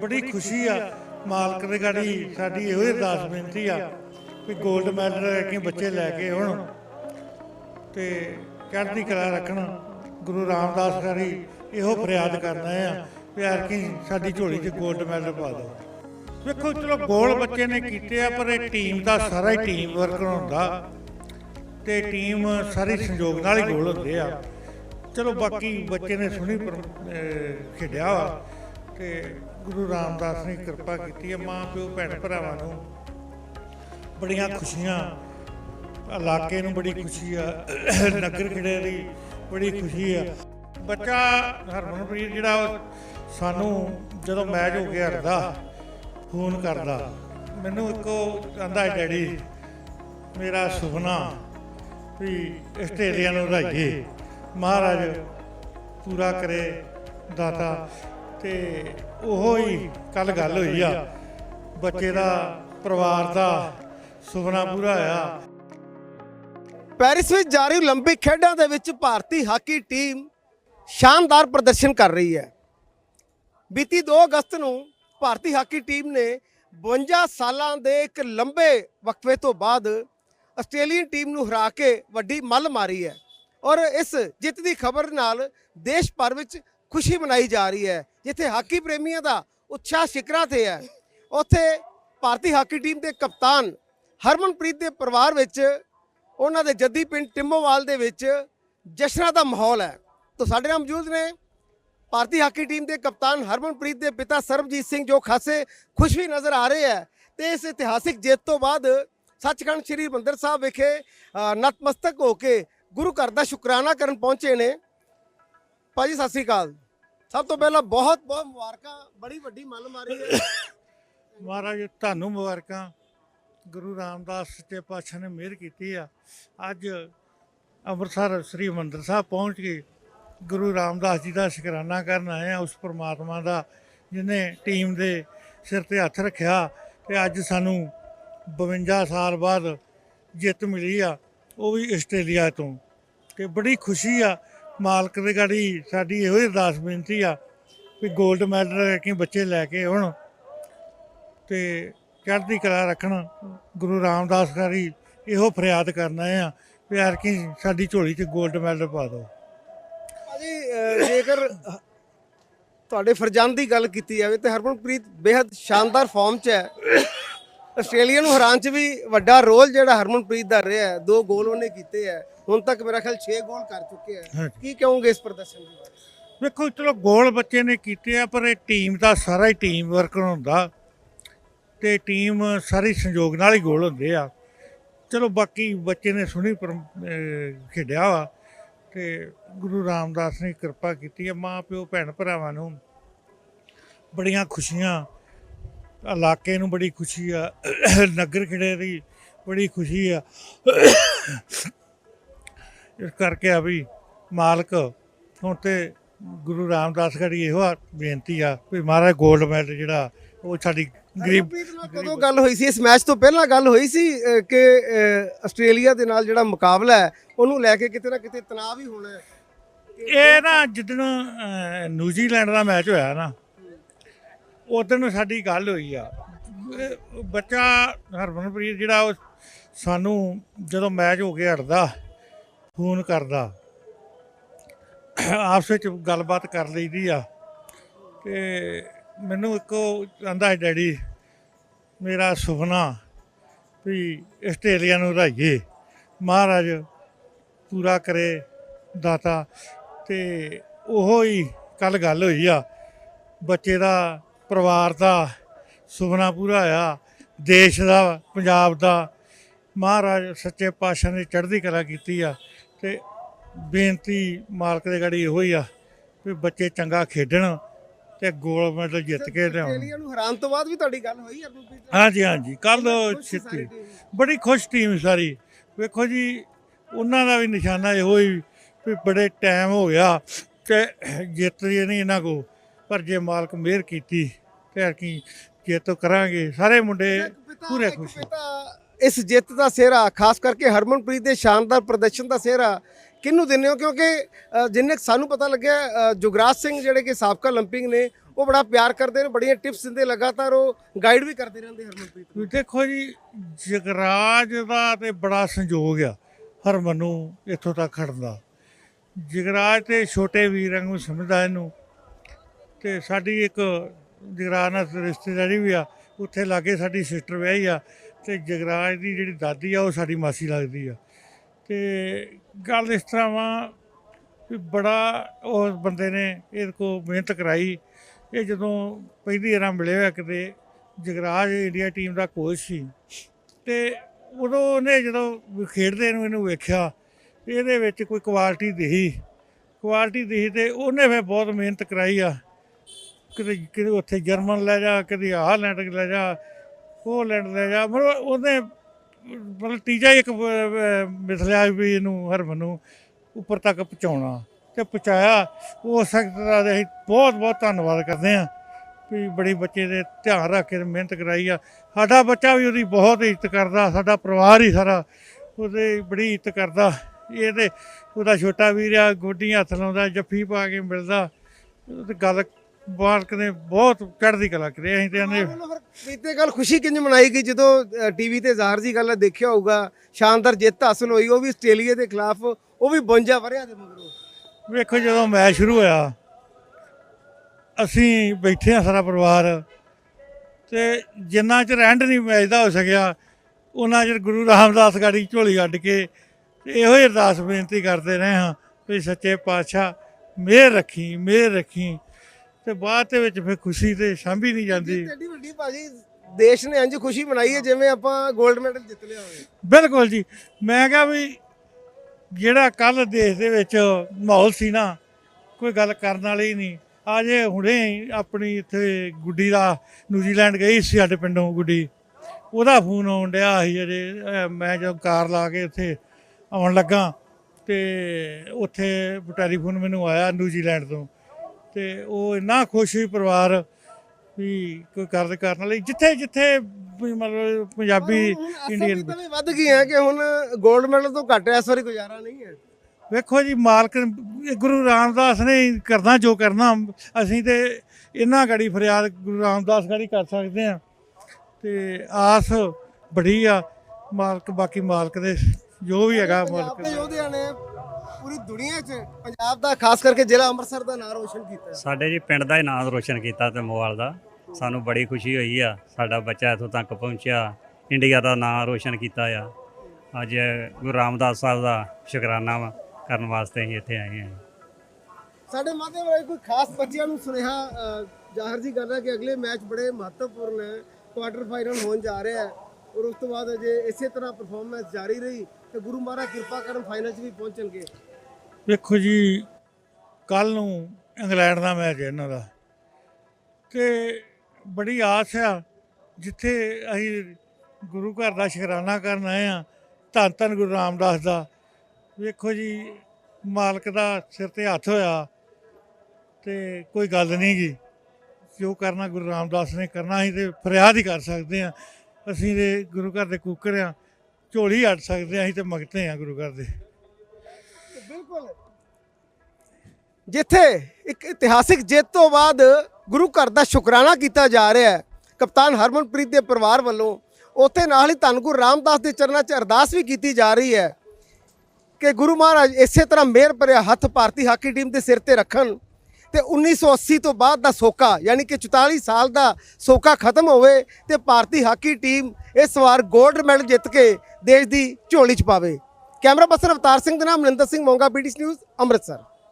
ਬੜੀ ਖੁਸ਼ੀ ਆ। ਮਾਲਕ ਦੇ ਗਾੜੀ ਸਾਡੀ ਇਹੋ ਹੀ ਅਰਦਾਸ ਬੇਨਤੀ ਆ ਕਿ 골ਡ ਮੈਡਲ ਕਿ ਬੱਚੇ ਲੈ ਕੇ ਆਉਣ ਤੇ ਚੜ੍ਹਦੀ ਕਲਾ ਰੱਖਣ। ਗੁਰੂ ਰਾਮਦਾਸ ਗਾੜੀ ਇਹੋ ਫਰਿਆਦ ਕਰਨਾ ਆ ਪਿਆਰ ਕੀ ਸਾਡੀ ਝੋਲੀ 'ਚ 골ਡ ਮੈਡਲ ਪਾ ਦਿਓ। ਵੇਖੋ ਚਲੋ ਗੋਲ ਬੱਚੇ ਨੇ ਕੀਤੇ ਆ, ਪਰ ਇਹ ਟੀਮ ਦਾ ਸਾਰਾ ਹੀ ਟੀਮ ਵਰਕ ਹੁੰਦਾ ਤੇ ਟੀਮ ਸਾਰੀ ਸੰਯੋਗ ਨਾਲ ਹੀ ਗੋਲ ਹੁੰਦੇ ਆ। ਚਲੋ ਬਾਕੀ ਬੱਚੇ ਨੇ ਸੁਣੀ ਖੇਡਿਆ ਵਾ ਤੇ ਗੁਰੂ ਰਾਮਦਾਸ ਨੇ ਕਿਰਪਾ ਕੀਤੀ ਹੈ, ਮਾਂ ਪਿਓ, ਭੈਣ ਭਰਾਵਾਂ ਨੂੰ। ਬੜੀਆਂ ਖੁਸ਼ੀਆਂ, ਇਲਾਕੇ ਨੂੰ ਬੜੀ ਖੁਸ਼ੀ ਆ, ਨਗਰ ਖੇੜੇ ਦੀ ਬੜੀ ਖੁਸ਼ੀ ਆ। ਬੱਚਾ ਹਰਮਨਪ੍ਰੀਤ ਜਿਹੜਾ ਸਾਨੂੰ ਜਦੋਂ ਮੈਚ ਹੋ ਕੇ ਹਟਦਾ, ਫੋਨ ਕਰਦਾ, ਮੈਨੂੰ ਇੱਕੋ ਕਹਿੰਦਾ ਡੈਡੀ, ਮੇਰਾ ਸੁਪਨਾ ਵੀ ਆਸਟ੍ਰੇਲੀਆ ਨੂੰ ਵਧਾਈਏ। ਮਹਾਰਾਜ ਪੂਰਾ ਕਰੇ ਦਾਤਾ। ਤੇ ਉਹੋ ਹੀ ਕੱਲ ਗੱਲ ਹੋਈ ਆ ਬੱਚੇ ਦਾ ਪਰਿਵਾਰ ਦਾ ਸੁਪਨਾ ਪੂਰਾ ਹੋਇਆ ਪੈਰਿਸ ਵਿੱਚ ਜਾਰੀ 올림픽 ਖੇਡਾਂ ਦੇ ਵਿੱਚ ਭਾਰਤੀ ਹਾਕੀ ਟੀਮ ਸ਼ਾਨਦਾਰ ਪ੍ਰਦਰਸ਼ਨ ਕਰ ਰਹੀ ਹੈ ਬੀਤੀ 2 ਅਗਸਤ ਨੂੰ ਭਾਰਤੀ ਹਾਕੀ ਟੀਮ ਨੇ 52 ਸਾਲਾਂ ਦੇ ਇੱਕ ਲੰਬੇ ਵਕਫੇ ਤੋਂ ਬਾਅਦ ਆਸਟ੍ਰੇਲੀਅਨ ਟੀਮ ਨੂੰ ਹਰਾ ਕੇ ਵੱਡੀ ਮੱਲ ਮਾਰੀ ਹੈ ਔਰ ਇਸ ਜਿੱਤ ਦੀ ਖਬਰ ਨਾਲ ਦੇਸ਼ ਭਰ ਵਿੱਚ ਖੁਸ਼ੀ ਮਨਾਈ ਜਾ ਰਹੀ ਹੈ। ਜਿੱਥੇ ਹਾਕੀ ਪ੍ਰੇਮੀਆਂ ਦਾ ਉਤਸ਼ਾਹ ਸ਼ਿਕਰਾਂ ਤੇ ਹੈ। ਉੱਥੇ ਭਾਰਤੀ ਹਾਕੀ ਟੀਮ ਦੇ ਕਪਤਾਨ ਹਰਮਨਪ੍ਰੀਤ ਦੇ ਪਰਿਵਾਰ ਵਿੱਚ, ਉਹਨਾਂ ਦੇ ਜੱਦੀ ਪਿੰਡ ਟਿੰਬੋਵਾਲ ਦੇ ਵਿੱਚ ਜਸ਼ਨਾਂ ਦਾ ਮਾਹੌਲ ਹੈ। ਤਾਂ ਸਾਡੇ ਨਾਲ ਮੌਜੂਦ ਨੇ ਭਾਰਤੀ ਹਾਕੀ ਟੀਮ ਦੇ ਕਪਤਾਨ ਹਰਮਨਪ੍ਰੀਤ ਦੇ ਪਿਤਾ ਸਰਬਜੀਤ ਸਿੰਘ, ਜੋ ਖਾਸੇ ਖੁਸ਼ ਵੀ ਨਜ਼ਰ ਆ ਰਹੇ ਹੈ। ਤੇ ਇਸ ਇਤਿਹਾਸਿਕ ਜਿੱਤ ਤੋਂ ਬਾਅਦ ਸੱਚਖੰਡ ਸ੍ਰੀ ਹਰਿਮੰਦਰ ਸਾਹਿਬ ਵਿਖੇ ਨਤਮਸਤਕ ਹੋ ਕੇ ਗੁਰੂ ਘਰ ਦਾ ਸ਼ੁਕਰਾਨਾ ਕਰਨ ਪਹੁੰਚੇ ਨੇ। ਭਾਜੀ, ਸਤਿ ਸ੍ਰੀ ਅਕਾਲ। ਸਭ ਤੋਂ ਪਹਿਲਾਂ ਬਹੁਤ ਬਹੁਤ ਮੁਬਾਰਕਾਂ। ਬੜੀ ਵੱਡੀ ਮੱਲ ਮਾਰੀ ਹੈ। ਮਹਾਰਾਜ, ਤੁਹਾਨੂੰ ਮੁਬਾਰਕਾਂ। ਗੁਰੂ ਰਾਮਦਾਸ ਸੱਚੇ ਪਾਤਸ਼ਾਹ ਨੇ ਮਿਹਰ ਕੀਤੀ ਆ। ਅੱਜ ਅੰਮ੍ਰਿਤਸਰ ਸ੍ਰੀ ਹਰਿਮੰਦਰ ਸਾਹਿਬ ਪਹੁੰਚ ਕੇ ਗੁਰੂ ਰਾਮਦਾਸ ਜੀ ਦਾ ਸ਼ੁਕਰਾਨਾ ਕਰਨ ਆਏ ਆ ਉਸ ਪ੍ਰਮਾਤਮਾ ਦਾ, ਜਿਨੇ ਟੀਮ ਦੇ ਸਿਰ ਤੇ ਹੱਥ ਰੱਖਿਆ ਤੇ ਅੱਜ ਸਾਨੂੰ 52 ਸਾਲ ਬਾਅਦ ਜਿੱਤ ਮਿਲੀ ਆ। ਉਹ ਵੀ ਆਸਟ੍ਰੇਲੀਆ ਤੋਂ। ਤੇ ਬੜੀ ਖੁਸ਼ੀ ਆ ਮਾਲਕ ਦੇ ਗਾੜੀ ਸਾਡੀ ਇਹੋ ਹੀ ਅਰਦਾਸ ਬੇਨਤੀ ਆ ਵੀ 골ਡ ਮੈਡਲ ਕਿ ਬੱਚੇ ਲੈ ਕੇ ਆਉਣ ਤੇ ਚੜ੍ਹਦੀ ਕਲਾ ਰੱਖਣ। ਗੁਰੂ ਰਾਮਦਾਸ ਗਾੜੀ ਇਹੋ ਫਰਿਆਦ ਕਰਨਾ ਆ ਵੀ ਯਾਰ ਕਿ ਸਾਡੀ ਝੋਲੀ 'ਚ 골ਡ ਮੈਡਲ ਪਾ ਦਿਓ। ਅਜੀ ਜੇਕਰ ਤੁਹਾਡੇ ਫਰਜ਼ਾਨ ਦੀ ਗੱਲ ਕੀਤੀ ਜਾਵੇ ਤੇ ਹਰਮਨਪ੍ਰੀਤ ਬੇਹੱਦ ਸ਼ਾਨਦਾਰ ਫਾਰਮ 'ਚ ਹੈ। ਆਸਟ੍ਰੇਲੀਆ ਨੂੰ ਹਰਾਉਣ 'ਚ ਵੀ ਵੱਡਾ ਰੋਲ ਜਿਹੜਾ ਹਰਮਨਪ੍ਰੀਤ ਦਾ ਰਿਹਾ ਹੈ ਦੋ ਗੋਲ ਉਹਨੇ ਕੀਤੇ ਹੈ। ਹੁਣ ਤੱਕ ਮੇਰਾ ਖਿਆਲ 6 ਗੋਲ ਕਰ ਚੁੱਕੇ ਹੈ। ਕੀ ਕਹੋਗੇ ਇਸ ਪ੍ਰਦਰਸ਼ਨ ਦੇ ਬਾਰੇ? ਵੇਖੋ ਚਲੋ ਗੋਲ ਬੱਚੇ ਨੇ ਕੀਤੇ ਆ ਪਰ ਇਹ ਟੀਮ ਦਾ ਸਾਰਾ ਹੀ ਟੀਮ ਵਰਕ ਹੁੰਦਾ। ਤੇ ਟੀਮ ਸਾਰੀ ਸੰਯੋਗ ਨਾਲ ਹੀ ਗੋਲ ਹੁੰਦੇ ਆ। ਚਲੋ ਬਾਕੀ ਬੱਚੇ ਨੇ ਅਹ ਖੇਡਿਆ ਵਾ। ਤੇ ਗੁਰੂ ਰਾਮਦਾਸ ਨੇ ਕਿਰਪਾ ਕੀਤੀ ਹੈ ਮਾਂ ਪਿਓ ਭੈਣ ਭਰਾਵਾਂ ਨੂੰ ਬੜੀਆਂ ਖੁਸ਼ੀਆਂ ਇਲਾਕੇ ਨੂੰ ਬੜੀ ਖੁਸ਼ੀ ਆ ਨਗਰ ਖੇੜੇ ਦੀ ਬੜੀ ਖੁਸ਼ੀ ਆ। ਇਸ ਕਰਕੇ ਆ ਵੀ ਮਾਲਕ ਹੁਣ ਤੇ ਗੁਰੂ ਰਾਮਦਾਸ ਗੜੀ ਇਹੋ ਬੇਨਤੀ ਆ ਵੀ ਮਹਾਰਾਜ 골ਡ ਮੈਡਲ ਜਿਹੜਾ ਉਹ ਸਾਡੀ ਗਰੀਬ ਕਦੋਂ ਗੱਲ ਹੋਈ ਸੀ? ਇਸ ਮੈਚ ਤੋਂ ਪਹਿਲਾਂ ਗੱਲ ਹੋਈ ਸੀ ਕਿ ਆਸਟ੍ਰੇਲੀਆ ਦੇ ਨਾਲ ਜਿਹੜਾ ਮੁਕਾਬਲਾ ਹੈ ਉਹਨੂੰ ਲੈ ਕੇ ਕਿਤੇ ਨਾ ਕਿਤੇ ਤਣਾਅ ਵੀ ਹੋਣਾ ਹੈ। ਇਹ ਨਾ ਜਿੱਦਣ ਨਿਊਜ਼ੀਲੈਂਡ ਦਾ ਮੈਚ ਹੋਇਆ ਨਾ ਉਦੋਂ ਸਾਡੀ ਗੱਲ ਹੋਈ ਆ। ਇਹ ਬੱਚਾ ਹਰਮਨਪ੍ਰੀਤ ਜਿਹੜਾ ਉਹ ਸਾਨੂੰ ਜਦੋਂ ਮੈਚ ਹੋ ਕੇ ਹਟਦਾ, ਫੋਨ ਕਰਦਾ, ਆਪਸ ਵਿੱਚ ਗੱਲਬਾਤ ਕਰ ਲਈਦੀ ਆ। ਤੇ ਮੈਨੂੰ ਇੱਕੋ ਕਹਿੰਦਾ ਡੈਡੀ, ਮੇਰਾ ਸੁਪਨਾ ਵੀ ਆਸਟ੍ਰੇਲੀਆ ਨੂੰ ਰਾਈਏ ਮਹਾਰਾਜ ਪੂਰਾ ਕਰੇ ਦਾਤਾ। ਤੇ ਉਹੋ ਹੀ ਕੱਲ ਗੱਲ ਹੋਈ ਆ। ਬੱਚੇ ਦਾ ਪਰਿਵਾਰ ਦਾ ਸੁਪਨਾ ਪੂਰਾ ਹੋਇਆ ਦੇਸ਼ ਦਾ ਪੰਜਾਬ ਦਾ। ਮਹਾਰਾਜ ਸੱਚੇ ਪਾਤਸ਼ਾਹ ਨੇ ਚੜ੍ਹਦੀ ਕਲਾ ਕੀਤੀ ਆ ਤੇ ਬੇਨਤੀ ਮਾਲਕ ਦੇ ਗੜੀ ਇਹੋ ਹੀ ਆ ਵੀ ਬੱਚੇ ਚੰਗਾ ਖੇਡਣ ਤੇ ਗੋਲਡ ਮੈਡਲ ਜਿੱਤ ਕੇ ਲਿਆਉਣ। ਆਸਟ੍ਰੇਲੀਆ ਨੂੰ ਹਰਾਉਣ ਤੋਂ ਬਾਅਦ ਵੀ ਤੁਹਾਡੀ ਗੱਲ ਹੋਈ ਨਾਲ? ਹਾਂਜੀ ਹਾਂਜੀ। ਸੀ ਸਾਰੀ ਛਿੱਤੀ। ਬੜੀ ਖੁਸ਼ ਟੀਮ ਸਾਰੀ। ਵੇਖੋ ਜੀ ਉਹਨਾਂ ਦਾ ਵੀ ਨਿਸ਼ਾਨਾ ਇਹੋ ਹੀ ਵੀ ਬੜੇ ਟਾਈਮ ਹੋ ਗਿਆ ਤੇ ਜਿੱਤ ਦੀ ਨਹੀਂ ਇਹਨਾਂ ਕੋ ਪਰ ਜੇ ਮਾਲਕ ਮਿਹਰ ਕੀਤੀ ਤੇ ਕੀ ਜਿੱਤ ਕਰਾਂਗੇ ਸਾਰੇ ਮੁੰਡੇ ਇੱਕ ਪਿਤਾ- ਪੂਰੇ ਇੱਕ ਖੁਸ਼ ਪਿਤਾ ਇਸ ਜਿੱਤ ਦਾ ਸਿਹਰਾ ਖਾਸ ਕਰਕੇ ਹਰਮਨਪ੍ਰੀਤ ਦੇ ਸ਼ਾਨਦਾਰ ਪ੍ਰਦਰਸ਼ਨ ਦਾ ਸਿਹਰਾ ਕਿਹਨੂੰ ਦਿੰਦੇ ਹੋ ਕਿਉਂਕਿ ਅ, ਜਿੰਨੇ ਕੁ ਸਾਨੂੰ ਪਤਾ ਲੱਗਿਆ ਅ, ਜੁਗਰਾਜ ਸਿੰਘ ਜਿਹੜੇ ਕਿ ਸਾਬਕਾ 올림픽 ਨੇ ਉਹ ਬੜਾ ਪਿਆਰ ਕਰਦੇ ਨੇ ਬੜੀਆਂ ਟਿਪਸ ਦਿੰਦੇ ਲਗਾਤਾਰ ਉਹ ਗਾਈਡ ਵੀ ਕਰਦੇ ਰਹਿੰਦੇ ਹਰਮਨਪ੍ਰੀਤ ਨੂੰ ਵੀ ਦੇਖੋ ਜੀ ਜਗਰਾਜ ਦਾ ਤੇ ਬੜਾ ਸੰਯੋਗ ਆ ਹਰਮਨ ਨੂੰ ਇੱਥੋਂ ਤੱਕ ਖੜਨ ਦਾ ਜਗਰਾਜ ਤੇ ਛੋਟੇ ਵੀਰ ਵਾਂਗੂ ਸਮਝਦਾ ਇਹਨੂੰ ਤੇ ਸਾਡੀ ਇੱਕ ਜਗਰਾਜ ਨਾਲ ਰਿਸ਼ਤੇਦਾਰੀ ਵੀ ਆ, ਉੱਥੇ ਲਾਗੇ ਸਾਡੀ ਸਿਸਟਰ ਵਿਆਹੀ ਆ ਤੇ ਜਗਰਾਜ ਦੀ ਜਿਹੜੀ ਦਾਦੀ ਆ ਉਹ ਸਾਡੀ ਮਾਸੀ ਲੱਗਦੀ ਆ। ਤੇ ਗੱਲ ਇਸ ਤਰ੍ਹਾਂ ਵਾ ਵੀ ਬੜਾ ਉਸ ਬੰਦੇ ਨੇ ਇਹਦੇ ਕੋ ਮਿਹਨਤ ਕਰਾਈ, ਇਹ ਜਦੋਂ ਪਹਿਲੀ ਵਾਰ ਮਿਲੇ ਹੋਇਆ ਕਿਤੇ, ਜਗਰਾਜ ਇੰਡੀਆ ਟੀਮ ਦਾ ਕੋਚ ਸੀ। ਤੇ ਉਦੋਂ ਉਹਨੇ ਜਦੋਂ ਖੇਡਦੇ ਨੂੰ ਇਹਨੂੰ ਵੇਖਿਆ, ਇਹਦੇ ਵਿੱਚ ਕੋਈ ਕੁਆਲਿਟੀ ਦਿਖੀ। ਕੁਆਲਿਟੀ ਦਿਖੀ ਤੇ ਉਹਨੇ ਫਿਰ ਬਹੁਤ ਮਿਹਨਤ ਕਰਾਈ ਆ। ਕਿਤੇ ਕਿਤੇ ਉੱਥੇ ਜਰਮਨ ਲੈ ਜਾ, ਕਦੇ ਹਾਲੈਂਡ ਲੈ ਜਾ ਹੋਲੈਂਡ ਲੈ ਜਾ, ਮਤਲਬ ਉਹਨੇ ਮਤਲਬ ਤੀਜਾ ਹੀ ਇੱਕ ਮਿਥਲਿਆ ਵੀ ਇਹਨੂੰ, ਹਰਮਨ ਨੂੰ ਉੱਪਰ ਤੱਕ ਪਹੁੰਚਾਉਣਾ ਤੇ ਪਹੁੰਚਾਇਆ। ਉਹ ਸਖਤ ਦਾ ਅਸੀਂ ਬਹੁਤ ਬਹੁਤ ਧੰਨਵਾਦ ਕਰਦੇ ਹਾਂ ਵੀ ਬੜੀ ਬੱਚੇ ਦੇ ਧਿਆਨ ਰੱਖ ਕੇ ਤੇ ਮਿਹਨਤ ਕਰਾਈ ਆ। ਸਾਡਾ ਬੱਚਾ ਵੀ ਉਹਦੀ ਬਹੁਤ ਇੱਜ਼ਤ ਕਰਦਾ, ਸਾਡਾ ਪਰਿਵਾਰ ਹੀ ਸਾਰਾ ਉਹਦੇ ਬੜੀ ਇੱਜ਼ਤ ਕਰਦਾ। ਇਹ ਤੇ ਉਹਦਾ ਛੋਟਾ ਵੀਰ ਆ, ਗੋਡੀਆਂ ਹੱਥ ਲਾਉਂਦਾ, ਜੱਫੀ ਪਾ ਕੇ ਮਿਲਦਾ। ਉਹ ਤੇ ਗੱਲ ਬਾਲਕ ਨੇ ਬਹੁਤ ਚੜ੍ਹਦੀ ਕਲਾ ਕਰੀ ਅਸੀਂ ਤੇ ਇਹਨੇ ਬੀਤੇ ਕੱਲ ਖੁਸ਼ੀ ਕਿੰਜ ਮਨਾਈ ਗਈ? ਜਦੋਂ ਟੀਵੀ ਤੇ ਜ਼ਾਹਰ ਜੀ ਗੱਲ ਦੇਖਿਆ ਹੋਊਗਾ ਸ਼ਾਨਦਾਰ ਜਿੱਤ ਹਾਸਲ ਹੋਈ ਉਹ ਵੀ ਆਸਟ੍ਰੇਲੀਆ ਦੇ ਖਿਲਾਫ ਉਹ ਵੀ 52 ਵਰਿਆਂ ਦੇ ਮਗਰੋਂ। ਵੇਖੋ ਜਦੋਂ ਮੈਚ ਸ਼ੁਰੂ ਹੋਇਆ ਅਸੀਂ ਬੈਠੇ ਆ ਸਾਰਾ ਪਰਿਵਾਰ ਤੇ ਜਿੰਨਾ ਚਿਰ ਐਂਡ ਨਹੀਂ ਮੈਚ ਦਾ ਹੋ ਸਕਿਆ ਉਹਨਾਂ ਚਿਰ ਗੁਰੂ ਰਾਮਦਾਸ ਗਾੜੀ ਝੋਲੀ ਅੱਡ ਕੇ ਇਹੋ ਹੀ ਅਰਦਾਸ ਬੇਨਤੀ ਕਰਦੇ ਰਹੇ ਹਾਂ ਵੀ ਸੱਚੇ ਪਾਤਸ਼ਾਹ ਮਿਹਰ ਰੱਖੀ ਮਿਹਰ ਰੱਖੀ। ਤੇ ਬਾਅਦ ਦੇ ਵਿੱਚ ਫਿਰ ਖੁਸ਼ੀ ਤੇ ਸਾਂਭੀ ਨਹੀਂ ਜਾਂਦੀ। ਐਡੀ ਵੱਡੀ ਭਾਜੀ ਦੇਸ਼ ਨੇ ਇੰਜ ਖੁਸ਼ੀ ਮਨਾਈ ਹੈ ਜਿਵੇਂ ਆਪਾਂ 골ਡ ਮੈਡਲ ਜਿੱਤ ਲਿਆ ਹੋਵੇ। ਬਿਲਕੁਲ ਜੀ। ਮੈਂ ਕਿਹਾ ਵੀ ਜਿਹੜਾ ਕੱਲ ਦੇਸ਼ ਦੇ ਵਿੱਚ ਮਾਹੌਲ ਸੀ ਨਾ ਕੋਈ ਗੱਲ ਕਰਨ ਵਾਲੀ ਨਹੀਂ। ਅੱਜ ਹੁਣੇ ਆਪਣੀ ਇੱਥੇ ਗੁੱਡੀ ਦਾ ਨਿਊਜ਼ੀਲੈਂਡ ਗਈ ਸੀ ਸਾਡੇ ਪਿੰਡੋਂ ਗੁੱਡੀ। ਉਹਦਾ ਫੋਨ ਆਉਣ ਡਿਆ ਸੀ ਅਹ ਮੈਂ ਜਦੋਂ ਕਾਰ ਲਾ ਕੇ ਇੱਥੇ ਆਉਣ ਲੱਗਾ ਤੇ ਉੱਥੇ ਟੈਲੀਫੋਨ ਮੈਨੂੰ ਆਇਆ ਨਿਊਜ਼ੀਲੈਂਡ ਤੋਂ। ਤੇ ਉਹ ਇੰਨਾ ਖੁਸ਼ ਸੀ ਪਰਿਵਾਰ ਵੀ ਕੋਈ ਗੱਲ ਕਰਨ ਵਾਲੀ ਜਿੱਥੇ ਜਿੱਥੇ ਵੀ ਮਤਲਬ ਪੰਜਾਬੀ ਇੰਡੀਅਨ ਵੀ ਵੱਧ ਗਈਆਂ ਕਿ ਹੁਣ 골ਡ ਮੈਡਲ ਤੋਂ ਘੱਟ ਇਸ ਵਾਰੀ ਗੁਜ਼ਾਰਾ ਨਹੀਂ ਹੈ। ਵੇਖੋ ਜੀ ਮਾਲਕ ਗੁਰੂ ਰਾਮਦਾਸ ਨੇ ਹੀ ਕਰਨਾ ਜੋ ਕਰਨਾ ਅਸੀਂ ਤੇ ਇਹਨਾਂ ਗੜੀ ਫਰਿਆਦ ਗੁਰੂ ਰਾਮਦਾਸ ਗੜੀ ਕਰ ਸਕਦੇ ਆ ਤੇ ਆਸ ਬੜੀ ਆ ਮਾਲਕ ਬਾਕੀ ਮਾਲਕ ਦੇ ਜੋ ਵੀ ਹੈਗਾ ਮਾਲਕ ਦੇ। ਯੋਧਿਆਂ ਨੇ ਪੂਰੀ ਦੁਨੀਆ 'ਚ ਪੰਜਾਬ ਦਾ ਖਾਸ ਕਰਕੇ ਜ਼ਿਲ੍ਹਾ ਅੰਮ੍ਰਿਤਸਰ ਦਾ ਨਾਮ ਰੋਸ਼ਨ ਕੀਤਾ। ਸਾਡੇ ਜੀ ਪਿੰਡ ਦਾ ਹੀ ਨਾਮ ਰੋਸ਼ਨ ਕੀਤਾ ਤੇ ਮੋਵਾਲ ਦਾ। ਸਾਨੂੰ ਬੜੀ ਖੁਸ਼ੀ ਹੋਈ ਆ ਸਾਡਾ ਬੱਚਾ ਇੱਥੋਂ ਤੱਕ ਪਹੁੰਚਿਆ ਇੰਡੀਆ ਦਾ ਨਾਮ ਰੋਸ਼ਨ ਕੀਤਾ ਆ। ਅੱਜ ਗੁਰੂ ਰਾਮਦਾਸ ਸਾਹਿਬ ਦਾ ਸ਼ੁਕਰਾਨਾ ਕਰਨ ਵਾਸਤੇ ਅਸੀਂ ਇੱਥੇ ਆਏ ਹਾਂ। ਸਾਡੇ ਮਾਧਿਅਮ ਰਾਹੀਂ ਕੋਈ ਖਾਸ ਬੱਚਿਆਂ ਨੂੰ ਸੁਨੇਹਾ ਜ਼ਾਹਰ ਜੀ ਗੱਲ ਹੈ ਕਿ ਅਗਲੇ ਮੈਚ ਬੜੇ ਮਹੱਤਵਪੂਰਨ ਹੈ ਕੁਆਟਰ ਫਾਈਨਲ ਹੋਣ ਜਾ ਰਿਹਾ ਹੈ। ਔਰ ਉਸ ਤੋਂ ਬਾਅਦ ਜੇ ਇਸੇ ਤਰ੍ਹਾਂ ਪਰਫਾਰਮੈਂਸ ਜਾਰੀ ਰਹੀ ਤੇ ਗੁਰੂ ਮਹਾਰਾਜ ਕਿਰਪਾ ਕਰਨ ਫਾਈਨਲ 'ਚ ਵੀ ਪਹੁੰਚਣਗੇ। ਵੇਖੋ ਜੀ ਕੱਲ ਨੂੰ ਇੰਗਲੈਂਡ ਦਾ ਮੈਚ ਹੈ ਇਹਨਾਂ ਦਾ। ਤੇ ਬੜੀ ਆਸ ਆ, ਜਿੱਥੇ ਅਸੀਂ ਗੁਰੂ ਘਰ ਦਾ ਸ਼ੁਕਰਾਨਾ ਕਰਨ ਆਏ ਆ ਧੰਨ ਧੰਨ ਗੁਰੂ ਰਾਮਦਾਸ ਦਾ। ਵੇਖੋ ਜੀ, ਮਾਲਕ ਦਾ ਸਿਰ ਤੇ ਹੱਥ ਹੋਇਆ ਤੇ ਕੋਈ ਗੱਲ ਨਹੀਂ ਗੀ। ਜੋ ਕਰਨਾ ਗੁਰੂ ਰਾਮਦਾਸ ਨੇ ਕਰਨਾ ਸੀ ਤੇ ਫਰਿਆਦ ਹੀ ਕਰ ਸਕਦੇ ਆ ਅਸੀਂ ਤੇ ਗੁਰੂ ਘਰ ਦੇ ਕੂਕਰ ਆ, ਝੋਲੀ ਅੱਡ ਸਕਦੇ ਆ, ਅਸੀਂ ਤੇ ਮੰਗਤੇ ਆ ਗੁਰੂ ਘਰ ਦੇ। ਬਿਲਕੁਲ। ਜਿੱਥੇ ਇੱਕ ਇਤਿਹਾਸਿਕ ਜਿੱਤ ਤੋਂ ਬਾਅਦ ਗੁਰੂ ਘਰ ਦਾ ਸ਼ੁਕਰਾਨਾ ਕੀਤਾ ਜਾ ਰਿਹਾ ਹੈ, ਕਪਤਾਨ ਹਰਮਨਪ੍ਰੀਤ ਦੇ ਪਰਿਵਾਰ ਵੱਲੋਂ, ਉੱਥੇ ਨਾਲ ਹੀ ਧੰਨ ਗੁਰੂ ਰਾਮਦਾਸ ਦੇ ਚਰਨਾਂ 'ਚ ਅਰਦਾਸ ਵੀ ਕੀਤੀ ਜਾ ਰਹੀ ਹੈ ਕਿ ਗੁਰੂ ਮਹਾਰਾਜ ਇਸੇ ਤਰ੍ਹਾਂ ਮਿਹਰ ਭਰਿਆ ਹੱਥ ਭਾਰਤੀ ਹਾਕੀ ਟੀਮ ਦੇ ਸਿਰ ਤੇ ਰੱਖਣ ਤੇ 1980 ਤੋਂ ਬਾਅਦ ਦਾ ਸੋਕਾ, ਯਾਨੀ ਕਿ 44 ਸਾਲ ਦਾ ਸੋਕਾ ਖਤਮ ਹੋਵੇ ਤੇ ਭਾਰਤੀ ਹਾਕੀ ਟੀਮ ਇਸ ਵਾਰ 골ਡ ਮੈਡਲ ਜਿੱਤ ਕੇ ਦੇਸ਼ ਦੀ ਝੋਲੀ 'ਚ ਪਾਵੇ। ਕੈਮਰਾ ਪਰਸਨ ਅਵਤਾਰ ਸਿੰਘ ਦੇ ਨਾਮ ਮਨਿੰਦਰ ਸਿੰਘ ਮੋਂਗਾ ਬੀਡੀਸ ਨਿਊਜ਼ ਅੰਮ੍ਰਿਤਸਰ।